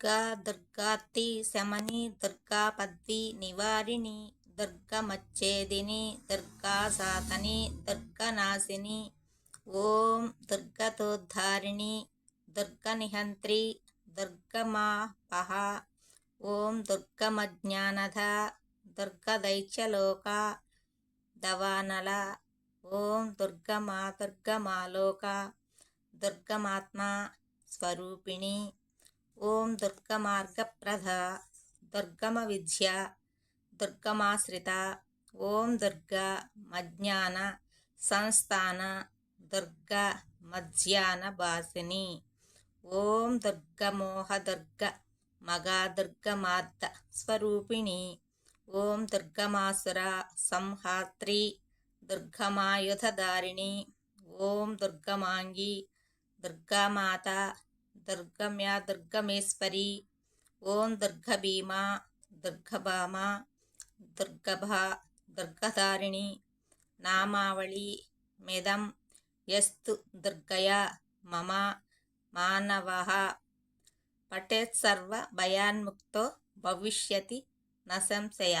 దుర్గా దుర్గాతి శమని దుర్గా పద్వి నివారిణి దుర్గమచ్చేదిని దుర్గా సాతని దుర్గనాశిని ఓం దుర్గతోద్ధారిణి దుర్గనిహంత్రి దుర్గమాపహ ఓం దుర్గమజ్ఞానధ దుర్గదైత్యలోక దవానల ఓం దుర్గమా దుర్గమాలోక దుర్గమాత్మ స్వరూపిణి ఓం దుర్గమార్గప్రధ దుర్గమ విద్య దుర్గమాశ్రిత ఓం దుర్గ మజ్ఞాన సంస్థాన దుర్గ మధ్యాన భాసిని ఓం దుర్గమోహ దుర్గ మగా దుర్గమార్ద స్వరూపిణి ఓం దుర్గమాసుర సంహాత్రి దుర్గమాయుధధారిణి ఓం దుర్గమాంగి దుర్గామాత దుర్గమ్యా దుర్గమేశ్వరి ఓం దుర్గభీమా దుర్గభామ దుర్గభా దుర్గధారిణి నామావళి మిదం ఎస్తు దుర్గయ మమ మానవ పఠేత్సర్వ భయాన్ముక్తో భవిష్యతి నశంశయ